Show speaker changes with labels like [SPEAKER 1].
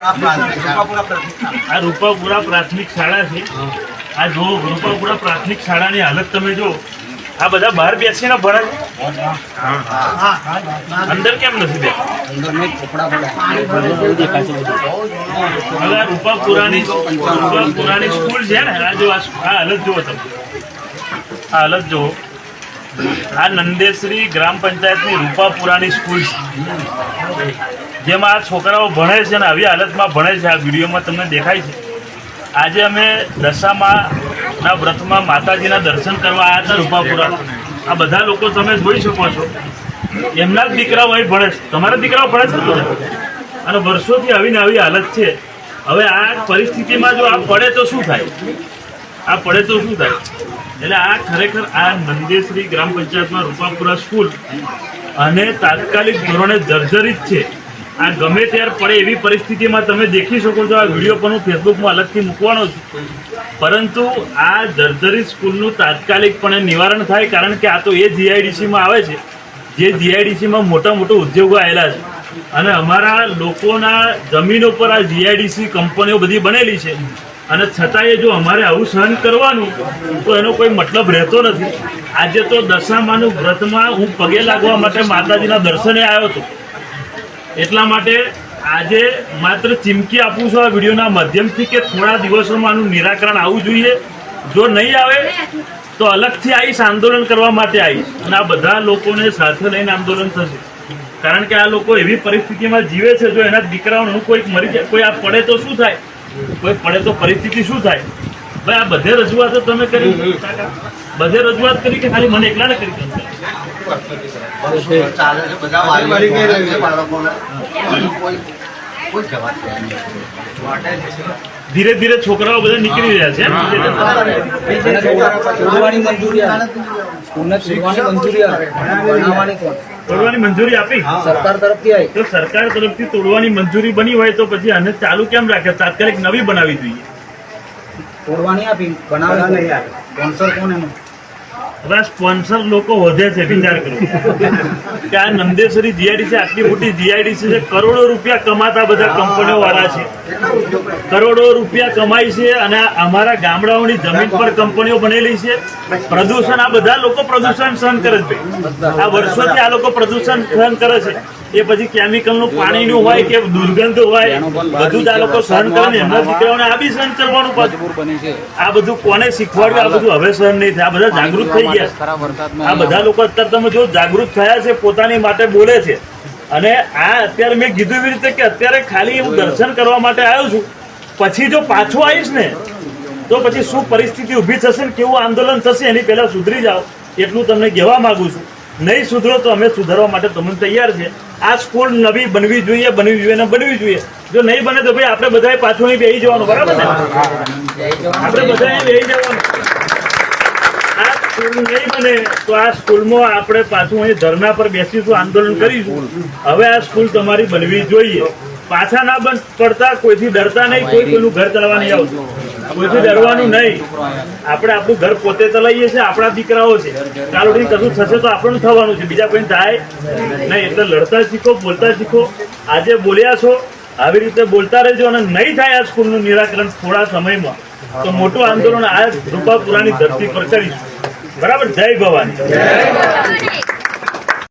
[SPEAKER 1] આ રૂપાપુરા પ્રાથમિક શાળા છે. આ જો રૂપાપુરા પ્રાથમિક શાળાની હાલત તમે જો આ બધા બહાર બેસીને ભણે છે? અંદર કેમ નથી બે રૂપાપુરાની રૂપાપુરાની સ્કૂલ છે ને આ જો આ હાલત જુઓ તમે. આ હાલત જુઓ. આ નંદેશ્રી ગ્રામ પંચાયતની રૂપાપુરાની સ્કૂલ છે. જેમાં આ છોકરાઓ ભણે છે અને આવી હાલતમાં ભણે છે. આ વિડીયોમાં તમને દેખાય છે. આજે અમે દશામાના વ્રતમાં માતાજીના દર્શન કરવા આવ્યા હતા રૂપાપુરા. આ બધા લોકો તમે જોઈ શકો છો. એમના જ દીકરાઓ અહીં ભણે છે. તમારા દીકરાઓ ભણે છે અને વર્ષોથી આવીને આવી હાલત છે. હવે આ પરિસ્થિતિમાં જો આ પડે તો શું થાય? આ પડે તો શું થાય? એટલે આ ખરેખર આ નંદેશ્રી ગ્રામ પંચાયતમાં રૂપાપુરા સ્કૂલ અને તાત્કાલિક ધોરણે જર્જરિત છે. આ ગમે ત્યારે પડે એવી પરિસ્થિતિમાં તમે દેખી શકો છો, આ વીડિયો પણ હું ફેસબુકમાં અલગથી મૂકવાનો છું. પરંતુ આ જર્જરિત સ્કૂલનું તાત્કાલિકપણે નિવારણ થાય, કારણ કે આ તો એ જીઆઈડીસીમાં આવે છે. જે જીઆઈડીસીમાં મોટા મોટા ઉદ્યોગો આવેલા છે. અને અમારા લોકોના જમીન ઉપર આ જીઆઈડીસી કંપનીઓ બધી બનેલી છે. અને છતાંય જો અમારે આવું સહન કરવાનું, તો એનો કોઈ મતલબ રહેતો નથી. આજે તો દશામાનું વ્રતમાં હું પગે લાગવા માટે માતાજીના દર્શને આવ્યો હતો. એટલા માટે આજે માત્ર ચીમકી આપું છું આ વિડીયોના માધ્યમથી કે થોડા દિવસોમાં આનું નિરાકરણ આવવું જોઈએ. જો નહીં આવે, તો અલગથી આવીશ આંદોલન કરવા માટે આવીશ અને આ બધા લોકોને સાથે લઈને આંદોલન થશે. કારણ કે આ લોકો એવી પરિસ્થિતિમાં જીવે છે, જો એના દીકરાઓનું કોઈક મરી જાય, કોઈ આ પડે તો શું થાય? કોઈ પડે તો પરિસ્થિતિ શું થાય? ભાઈ આ બધે રજૂઆતો તમે કરી બધે રજૂઆત કરી કે ખાલી મને એકલાને કરી. ધીરે ધીરે છોકરાઓ બધા નીકળી રહ્યા છે
[SPEAKER 2] મંજૂરી મંજૂરી?
[SPEAKER 1] તોડવાની મંજૂરી આપી?
[SPEAKER 2] સરકાર તરફથી આવી
[SPEAKER 1] તો સરકાર તરફથી તોડવાની મંજૂરી બની હોય તો પછી આને ચાલુ કેમ રાખે? તાત્કાલિક નવી બનાવી જોઈએ.
[SPEAKER 2] તોડવાની આપી બનાવવાની કોન્સર સ્પોન્સર કોણ એનું
[SPEAKER 1] હવે આ સ્પોન્સર લોકો વધે છે, વિચાર કરો. કે આ નંદેશ્વરી જીઆઈડીસી આટલી મોટી જીઆઈડીસી છે કરોડો રૂપિયા કમાતા બધા કંપનીઓ વાળા છે. કરોડો રૂપિયા કમાય છે અને અમારા ગામડાઓની જમીન પર કંપનીઓ બનેલી છે. પ્રદૂષણ, આ બધા લોકો પ્રદૂષણ સહન કરે છે. આ વર્ષોથી આ લોકો પ્રદૂષણ સહન કરે છે. એ પછી કેમિકલનું પાણીનું હોય કે દુર્ગંધ હોય બધું જ આ લોકો સહન કરે ને એમના દીકરાઓને આ બી સહન કરવાનું પાછું આ બધું કોને શીખવાડ્યું? આ બધું હવે સહન નહીં થાય. આ બધા જાગૃત થઈ ગયા. આ બધા લોકો અત્યારે તમે જો જાગૃત થયા છે પોતાની માટે બોલે છે. અને આ અત્યારે મેં કીધું એવી રીતે કે અત્યારે ખાલી હું દર્શન કરવા માટે આવ્યો છું. પછી જો પાછો આવીશ ને તો પછી શું પરિસ્થિતિ ઊભી થશે ને કેવું આંદોલન થશે એની પહેલાં સુધરી જાઓ. એટલું તમને કહેવા માગું છું. નહીં સુધરો તો અમે સુધારવા માટે તમને તૈયાર છે. આ સ્કૂલ નવી બનવી જોઈએ બનવી જોઈએ ને બનવી જોઈએ. જો નહીં બને તો ભાઈ આપણે બધાએ પાછું અહીં બેસી જવાનું, બરાબર ને? આપણે બધાએ બેસી જવાનું. આ સ્કૂલ નહીં બને તો આ સ્કૂલમાં આપણે પાછું અહીં ધરણા પર બેસીશું, આંદોલન કરીશું. હવે આ સ્કૂલ તમારી બનવી જોઈએ. પાછા ના બંધ પડતા, કોઈથી ડરતા નહીં, કોઈ કોઈનું ઘર ચલાવવા નહીં આવતું. કોઈથી ડરવાનું નહીં. આપણે આપણું ઘર પોતે ચલાવીએ છીએ, આપણા દીકરાઓ છે. કાલ ઉઠીને કશું થશે તો આપણને થવાનું છે. બીજા કોઈ થાય નહીં. એટલે લડતા શીખો, બોલતા શીખો. આજે બોલ્યા છો, આવી રીતે બોલતા રહેજો અને નહીં થાય આ સ્કૂલનું નિરાકરણ થોડા સમયમાં. તો મોટું આંદોલન આ રૂપાપુરાની ધરતી પર કરીશું. બરાબર? જય ભવાની.